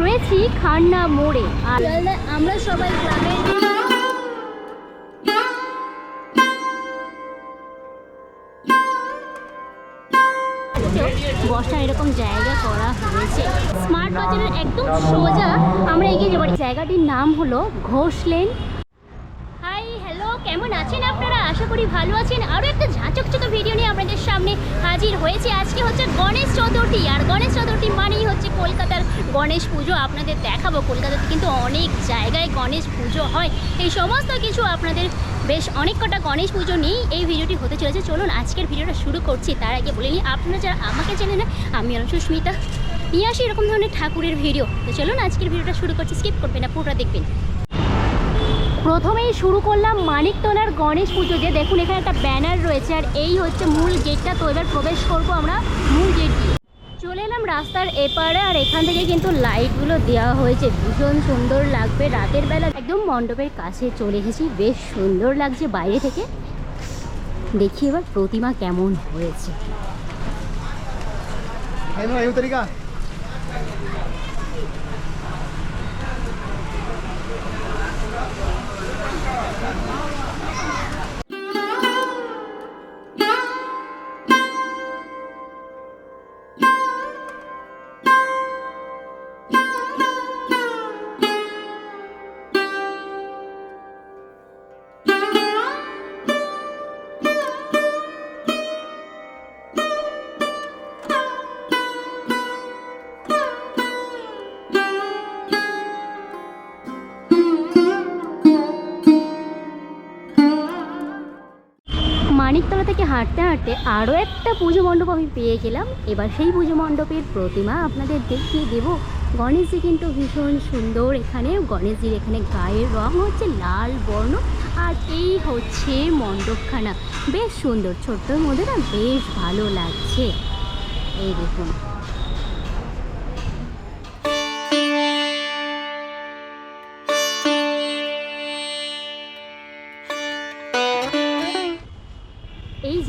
রয়েছি খান্না মোড়ে। আর আমরা সবাই গ্রামে বসার এরকম জায়গা করা হয়েছে। স্মার্ট বাজারের একদম সোজা আমরা এগিয়ে যাব। জায়গাটির নাম হলো ঘোষ লেন। কেমন আছেন আপনারা? আশা করি ভালো আছেন। আরও একটা ঝাঁচকচকে ভিডিও নিয়ে আপনাদের সামনে হাজির হয়েছে। আজকে হচ্ছে গণেশ চতুর্থী। আর গণেশ চতুর্থী মানেই হচ্ছে কলকাতার গণেশ পুজো। আপনাদের দেখাবো কলকাতাতে কিন্তু অনেক জায়গায় গণেশ পুজো হয়। এই সমস্ত কিছু আপনাদের বেশ অনেক কটা গণেশ পুজো নিয়েই এই ভিডিওটি হতে চলেছে। চলুন আজকের ভিডিওটা শুরু করছি। তার আগে বলে নিই, আপনারা যারা আমাকে চেনেন না, আমি আর সুস্মিতা। নিয়ে আসি এরকম ধরনের ঠাকুরের ভিডিও তো চলুন আজকের ভিডিওটা শুরু করছি। স্কিপ করবেন না, পুরোটা দেখবেন। প্রথমেই শুরু করলাম মানিকতলার গণেশ পুজো। যে দেখুন, এখানে একটা ব্যানার রয়েছে, আর এই হচ্ছে মূল গেটটা তো এবার প্রবেশ করব আমরা মূল গেট দিয়ে। চলে এলাম রাস্তার এপারে, আর এখান থেকে কিন্তু লাইটগুলো দেওয়া হয়েছে। ভীষণ সুন্দর লাগবে। রাতের বেলা একদম মণ্ডপের কাছে চলে এসেছি। বেশ সুন্দর লাগছে বাইরে থেকে। দেখি এবার প্রতিমা কেমন হয়েছে। মানিকতলা থেকে হাঁটতে হাঁটতে আরও একটা পুজো মণ্ডপ আমি পেয়ে গেলাম। এবার সেই পুজো মণ্ডপের প্রতিমা আপনাদের দেখিয়ে দেব। গণেশজি কিন্তু ভীষণ সুন্দর এখানে। গণেশজির এখানে গায়ের রং হচ্ছে লাল বর্ণ আর এই হচ্ছে মণ্ডপখানা। বেশ সুন্দর, ছোট্টর মধ্যে না বেশ ভালো লাগছে। এই দেখুন।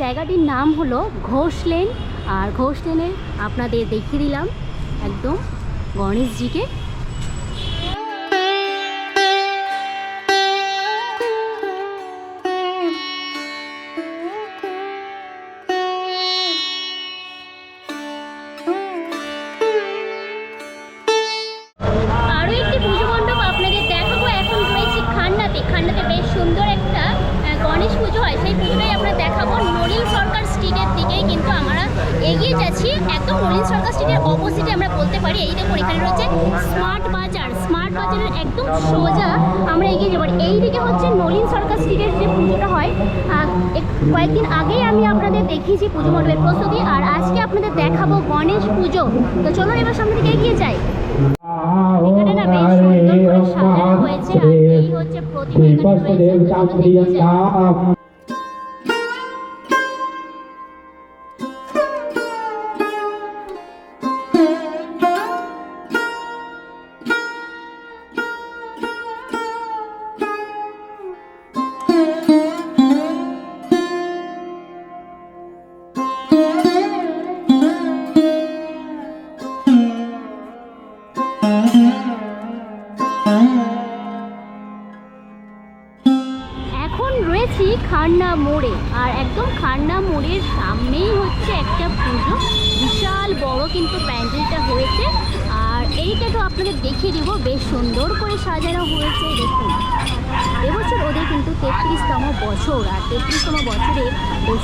জায়গাটির নাম হলো ঘোষ লেন। আর ঘোষ লেনে আপনাদের দেখিয়ে দিলাম একদম গণেশজিকে। এই দেখুন এখানে রয়েছে। স্মার্ট বাজার, স্মার্ট বাজারের একদম সোজা আমরা এগিয়ে যাব। আর এই দিকে হচ্ছে নলিন সরকার স্ট্রিটের যে পুজোটা হয় কয়েকদিন আগেই আমি আপনাদের দেখিয়েছি পুজো মণ্ডপের প্রস্তুতি, আর আজকে আপনাদের দেখাবো গণেশ পুজো। তো চলুন এবার সামনে দিকে এগিয়ে যাই। এখানে না বেশ সুন্দর করে সাজানো হয়েছে, আর এই হচ্ছে প্রতিমা খান্না মোড়ে। আর একদম খান্না মোড়ের সামনেই হচ্ছে একটা পুজো। বিশাল বড় কিন্তু প্যান্ডেলটা হয়েছে। আর এইটা তো আপনাদের দেখিয়ে দিব, বেশ সুন্দর করে সাজানো হয়েছে, দেখুন। এবছর ওদের কিন্তু তেত্রিশতম বছর, আর তেত্রিশতম বছরে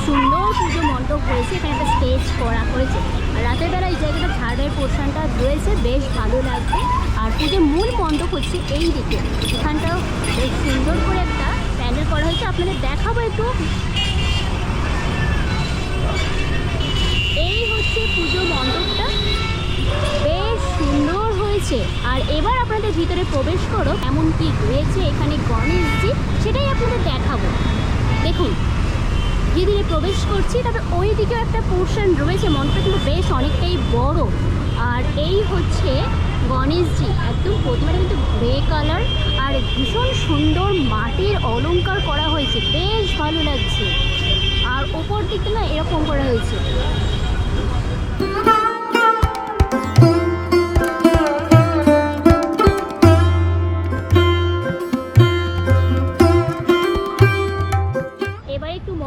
সুন্দর পুজো মণ্ডপ হয়েছে, এখানে একটা স্টেজ করা হয়েছে। আর রাতের বেলা এই জায়গাটা ঝাড়ের পোর্শনটা রয়েছে, বেশ ভালো লাগছে। আর পুজোর মূল মণ্ডপ হচ্ছে এই দিকে। এখানটাও বেশ সুন্দর করে একটা প্যান্ডেল করা হয়েছে, আপনাদের দেখাবো একটু। এই হচ্ছে পুজো মণ্ডপটা। বেশ সুন্দর হয়েছে। আর এবার আপনাদের ভিতরে প্রবেশ করো এমন কি রয়েছে এখানে গণেশজি সেটাই আপনাদের দেখাবো। দেখুন ধীরে ধীরে প্রবেশ করছি, তবে ওই দিকেও একটা পোর্শন রয়েছে মন্ত্রটা কিন্তু বেশ অনেকটাই বড়। আর এই হচ্ছে গণেশজি, একদম প্রতিমাটা কিন্তু গ্রে কালার আর ভীষণ সুন্দর মাটির অলঙ্কার করা হয়েছে। বেশ ভালো লাগছে। আর ওপর দিকে না এরকম করা হয়েছে।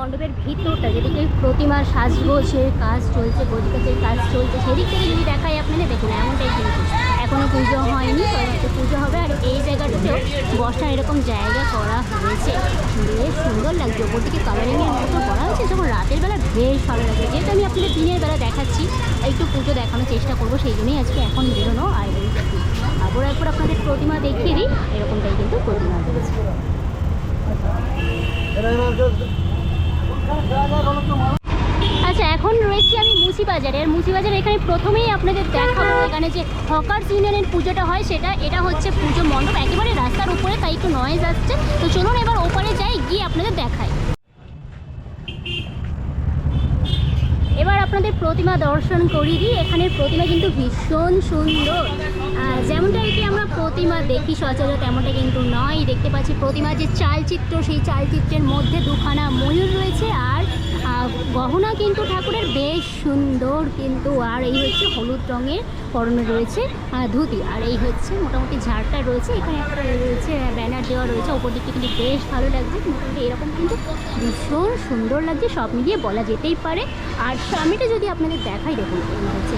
মণ্ডপের ভিতরটা, যেদিকে প্রতিমার সাজগোছের কাজ চলছে গোজগাছের কাজ চলছে, সেদিক থেকে যদি দেখায় আপনারা দেখুন এমনটাই কিন্তু এখনও পুজো হয়নি, পরবর্তী পুজো হবে। আর এই জায়গাটা বসার এরকম জায়গা করা হয়েছে। বেশ সুন্দর লাগছে। ওপর দিকে কালারিংয়ের মতো করা হয়েছে। যখন রাতের বেলা বেশ ভালো লাগছে। যেহেতু আমি আপনাদের দিনের বেলা দেখাচ্ছি, একটু পুজো দেখানোর চেষ্টা করব। সেই জন্যই আজকে এখন বেরোনো আর। আবার একবার আপনাদের প্রতিমা দেখিয়ে দিই। এরকমটাই কিন্তু প্রতিমা রয়েছে। আচ্ছা এখন রয়েছি আমি মুচিবাজারে। আর মুচিবাজারে এখানে প্রথমেই আপনাদের দেখাবো, এখানে যে হকার ইউনিয়নের পুজোটা হয় সেটা, এটা হচ্ছে পুজো মণ্ডপ। একেবারে রাস্তার উপরে, তাই একটু নয়েজ আসছে। তো চলুন এবার ওপারে যাই, গিয়ে আপনাদের দেখাই। এবার আপনাদের প্রতিমা দর্শন করিয়ে দিই। এখানের প্রতিমা কিন্তু ভীষণ সুন্দর। যেমনটা আর কি আমরা প্রতিমা দেখি সচরাচর, তেমনটা কিন্তু নয়। দেখতে পাচ্ছি প্রতিমা যে চালচিত্র, সেই চালচিত্রের মধ্যে দুখানা ময়ূর রয়েছে। আর গহনা কিন্তু ঠাকুরের বেশ সুন্দর কিন্তু, আর এই হচ্ছে হলুদ রঙের পরনে রয়েছে ধুতি। আর এই হচ্ছে মোটামুটি ঝাড়টা রয়েছে, এখানে একটা রয়েছে ব্যানার দেওয়া রয়েছে ওপর দিকটা কিন্তু বেশ ভালো লাগছে, মোটামুটি এরকম কিন্তু ভীষণ সুন্দর লাগছে, সব মিলিয়ে বলা যেতেই পারে। আর সামনেটা যদি আপনাদের দেখাই, দেখুন হচ্ছে।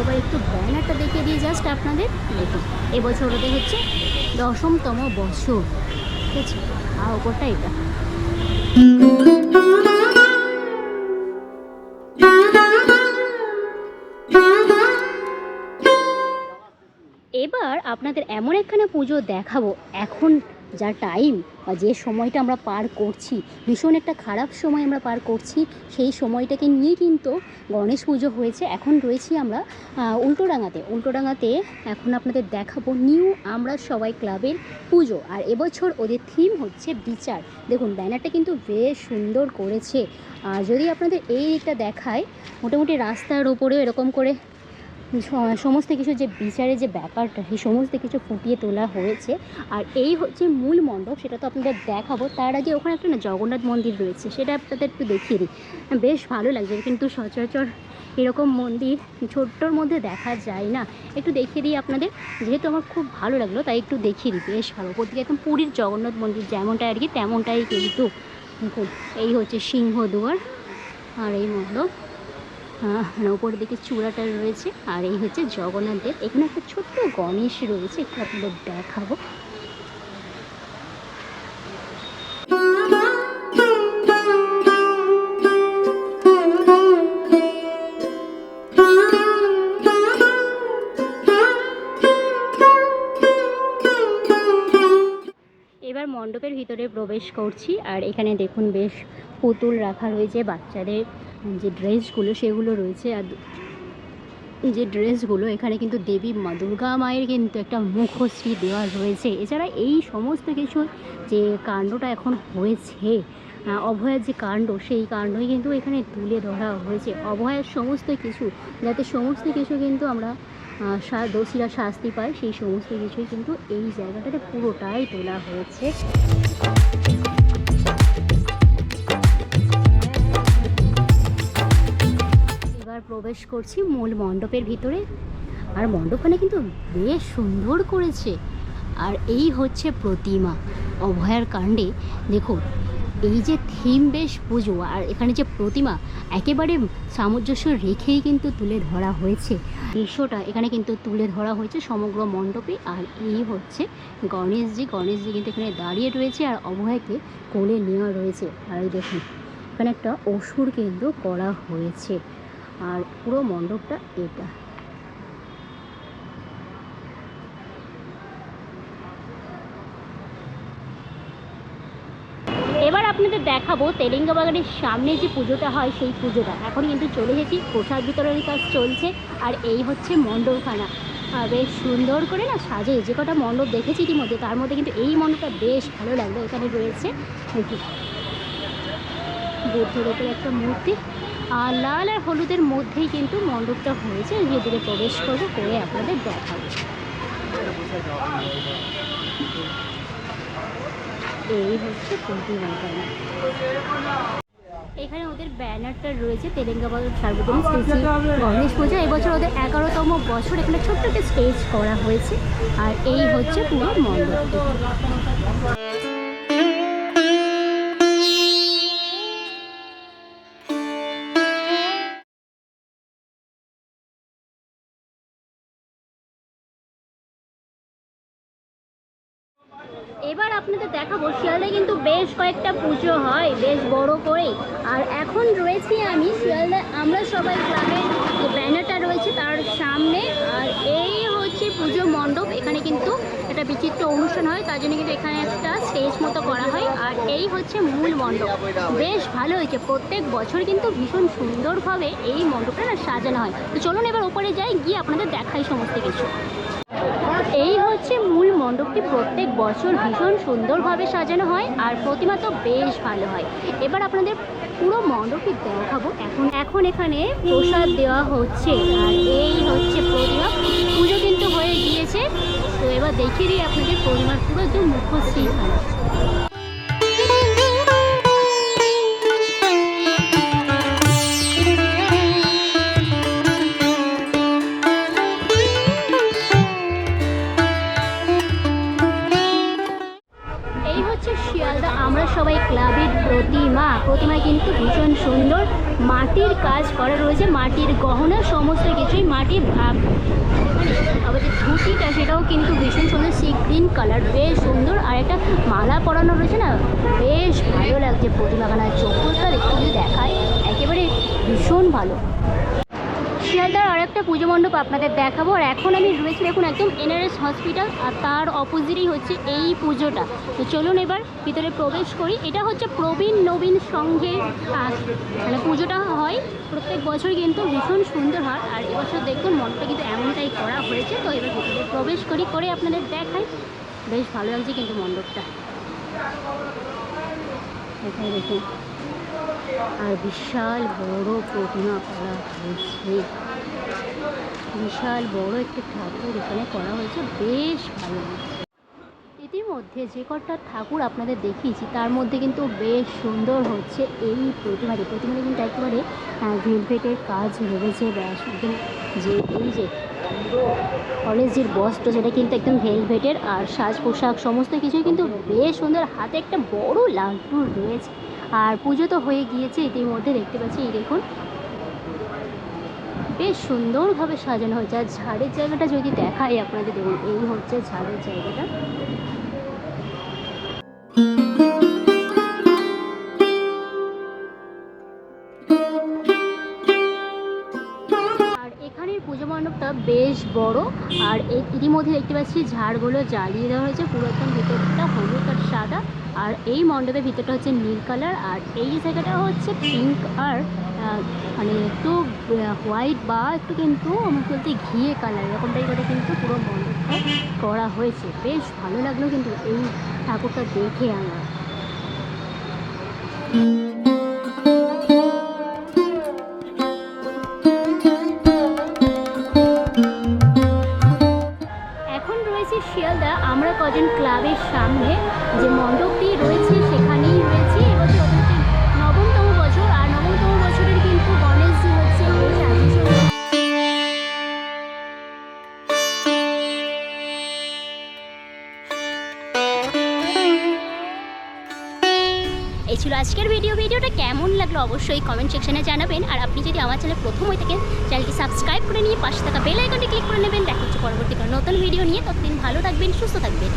এবার একটু ব্যানারটা দেখিয়ে দিয়ে জাস্ট আপনাদের। দেখুন, এবছর ওদের হচ্ছে দশমতম বছর। ঠিক আছে? আর ওপরটা এটা এবার আপনাদের এমন একখানা পুজো দেখাবো। এখন যা টাইম বা যে সময়টা আমরা পার করছি, ভীষণ একটা খারাপ সময় আমরা পার করছি, সেই সময়টাকে নিয়ে কিন্তু গণেশ পুজো হয়েছে। এখন রয়েছি আমরা উল্টোডাঙাতে উল্টোডাঙাতে এখন আপনাদের দেখাবো নিউ আমরা সবাই ক্লাবের পুজো। আর এবছর ওদের থিম হচ্ছে বিচার। দেখুন, ব্যানারটা কিন্তু বেশ সুন্দর করেছে। আর যদি আপনাদের এই দিকটা দেখায়, মোটামুটি রাস্তার উপরেও এরকম করে সমস্ত কিছু যে বিচারের যে ব্যাপারটা, সেই সমস্ত কিছু ফুটিয়ে তোলা হয়েছে। আর এই হচ্ছে মূল মণ্ডপ, সেটা তো আপনাদের দেখাবো। তার আগে ওখানে একটা না জগন্নাথ মন্দির রয়েছে, সেটা আপনাদের একটু দেখিয়ে দিই। বেশ ভালো লাগছে, কিন্তু সচরাচর এরকম মন্দির ছোট্টর মধ্যে দেখা যায় না। একটু দেখিয়ে দিই আপনাদের, যেহেতু আমার খুব ভালো লাগল, তাই একটু দেখিয়ে দিই। বেশ ভালো ওপর দিকে একদম পুরীর জগন্নাথ মন্দির যেমনটা আর কি, তেমনটাই কিন্তু। এই হচ্ছে সিংহদুয়ার আর এই মণ্ডপ। উপরের দিকে চূড়াটা রয়েছে, আর এই হচ্ছে জগন্নাথ দেব এখানে একটা ছোট্ট গণেশ রয়েছে, একটু আপনাদের দেখাবো। এবার মণ্ডপের ভিতরে প্রবেশ করছি, আর এখানে দেখুন বেশ পুতুল রাখা রয়েছে বাচ্চাদের। যে ড্রেসগুলো সেগুলো রয়েছে আর যে ড্রেসগুলো, এখানে কিন্তু দেবী মা দুর্গা মায়ের কিন্তু একটা মুখশ্রী দেওয়া রয়েছে। এছাড়া এই সমস্ত কিছু যে কাণ্ডটা এখন হয়েছে অভয়ার যে কাণ্ড, সেই কাণ্ডই কিন্তু এখানে তুলে ধরা হয়েছে। অভয়ার সমস্ত কিছু, যাতে সমস্ত কিছু কিন্তু আমরা দোষীরা শাস্তি পায়, সেই সমস্ত কিছুই কিন্তু এই জায়গাটাতে পুরোটাই তোলা হয়েছে। প্রবেশ করছি মূল মণ্ডপের ভিতরে। আর মণ্ডপখানে কিন্তু বেশ সুন্দর করেছে। আর এই হচ্ছে প্রতিমা অভয়ার কাণ্ডে। দেখুন, এই যে থিম বেশ পুজো, আর এখানে যে প্রতিমা, একেবারে সামঞ্জস্য রেখেই কিন্তু তুলে ধরা হয়েছে। দৃশ্যটা এখানে কিন্তু তুলে ধরা হয়েছে সমগ্র মণ্ডপে। আর এই হচ্ছে গণেশজি। গণেশজি কিন্তু এখানে দাঁড়িয়ে রয়েছে আর অভয়াকে কোলে নেওয়া রয়েছে। আর এই দেখুন, এখানে একটা অসুর কিন্তু করা হয়েছে। আর পুরো মণ্ডপটা এটা। এবার আপনাদের দেখাবো তেলেঙ্গা বাগানের সামনে যে পুজোটা হয়, সেই পুজোটা। এখন কিন্তু চলে এসেছি, প্রসাদ বিতরণের কাজ চলছে, আর এই হচ্ছে মণ্ডপখানা। বেশ সুন্দর করে না সাজে যে কটা মণ্ডপ দেখেছি ইতিমধ্যে, তার মধ্যে কিন্তু এই মণ্ডপটা বেশ ভালো লাগল, এখানে রয়েছে। ওপরে একটা মূর্তি। আর লাল আর হলুদের মধ্যেই কিন্তু মণ্ডপটা হয়েছে। ভেতরে প্রবেশ করব, করে আপনাদের দেখাবো। এই হচ্ছে এখানে ওদের ব্যানারটা রয়েছে তেলেঙ্গাবাদ সার্বজনীন গণেশ পূজা, এবছর ওদের এগারোতম বছর। এখানে ছোট্ট একটা স্টেজ করা হয়েছে। আর এই হচ্ছে পুরো মণ্ডপটি। বেশ কয়েকটা পুজো হয়, বেশ বড় করে আর এখন রয়েছি আমি শিয়ালদা, আমরা সবাই ক্লাবের যে ব্যানারটা রয়েছে তার সামনে। আর এই হচ্ছে পুজো মণ্ডপ, এখানে কিন্তু একটা বিচিত্র অনুষ্ঠান হয়, তার জন্য কিন্তু এখানে একটা স্টেজ মতো করা হয়। আর এই হচ্ছে মূল মণ্ডপ। বেশ ভালো হয়েছে, প্রত্যেক বছর কিন্তু ভীষণ সুন্দরভাবে এই মণ্ডপটা সাজানো হয়। তো চলুন এবার ওপরে যাই, গিয়ে আপনাদের দেখাই সমস্ত কিছু। এই হচ্ছে মূল মণ্ডপটি প্রত্যেক বছর ভীষণ সুন্দরভাবে সাজানো হয় আর প্রতিমা তো বেশ ভালো হয়। এবার আপনাদের পুরো মণ্ডপটি দেখাবো। এখন এখন এখানে প্রসাদ দেওয়া হচ্ছে আর এই হচ্ছে প্রতিমা। পুজো কিন্তু হয়ে গিয়েছে। তো এবার দেখিয়ে দিই আপনাদের প্রতিমার পুরো একদম মুখশ্রী মাটির কাজ করা রয়েছে, মাটির গহনা সমস্ত কিছুই মাটির ভাব যে ধুতিটা সেটাও কিন্তু ভীষণ সুন্দর, সি গ্রিন কালার, বেশ সুন্দর। আর একটা মালা পরানো রয়েছে না, বেশ ভালো লাগছে প্রতিমাখানার চোখটা একটু যদি দেখায় একেবারে ভীষণ ভালো। শিয়ালদার আরেকটা পুজো মণ্ডপ আপনাদের দেখাবো। আর এখন আমি রয়েছি দেখুন একদম এনআরএস হসপিটাল, আর তার অপোজিটই হচ্ছে এই পুজোটা। তো চলুন এবার ভিতরে প্রবেশ করি। এটা হচ্ছে প্রবীণ নবীন সঙ্গে মানে পুজোটা হয় প্রত্যেক বছর কিন্তু ভীষণ সুন্দর হয়। আর এবছর দেখুন মণ্ডপটা কিন্তু এমনটাই করা হয়েছে। তো এবার ভিতরে প্রবেশ করি, করে আপনাদের দেখাই। বেশ ভালো লাগছে কিন্তু মণ্ডপটা। দেখুন। আর বিশাল বড় প্রতিমা করা হয়েছে। বিশাল বড় একটি ঠাকুর এখানে করা হয়েছে, বেশ ভালো ইতিমধ্যে যে কটা ঠাকুর আপনাদের দেখিয়েছি, তার মধ্যে কিন্তু বেশ সুন্দর হচ্ছে এই প্রতিমাটি। প্রতিমাটি কিন্তু একেবারে ভেলভেটের কাজ রয়েছে ব্যাস যে এই যে কলেজের বস্ত্র, সেটা কিন্তু একদম ভেলভেটের আর সাজ পোশাক সমস্ত কিছুই কিন্তু বেশ সুন্দর। হাতে একটা বড় লাড্ডু রয়েছে। আর পুজো তো হয়ে গিয়েছে, ইতিমধ্যে দেখতে পাচ্ছি, এই দেখুন। বেশ সুন্দরভাবে সাজানো হয়েছে, আর ঝাড়ের জায়গাটা যদি দেখাই আপনাদের দেখুন, এই হচ্ছে ঝাড়ের জায়গাটা। বেশ বড়। আর এই ইতিমধ্যে দেখতে পাচ্ছি ঝাড়গুলো জ্বালিয়ে দেওয়া হয়েছে। পুরো একদম ভিতরটা হলুদ আর সাদা। আর এই মণ্ডপের ভিতরটা হচ্ছে নীল কালার। আর এই জায়গাটা হচ্ছে পিঙ্ক আর মানে একটু হোয়াইট বা একটু কিন্তু আমার বলতে ঘিয়ে কালার। এরকমটাই করে কিন্তু পুরো মণ্ডপটা করা হয়েছে। বেশ ভালো লাগল কিন্তু এই ঠাকুরটা দেখে আমার। আজকের ভিডিও ভিডিওটা কেমন লাগল অবশ্যই কমেন্ট সেকশনে জানাবেন। আর আপনি যদি আমার চ্যানেল প্রথম হয়ে থাকেন চ্যানেলটি সাবস্ক্রাইব করে নিয়ে পাশে থাকা বেল আইকনটি ক্লিক করে নেবেন। দেখা হচ্ছে পরবর্তী নতুন ভিডিও নিয়ে। ততদিন ভালো থাকবেন, সুস্থ থাকবেন।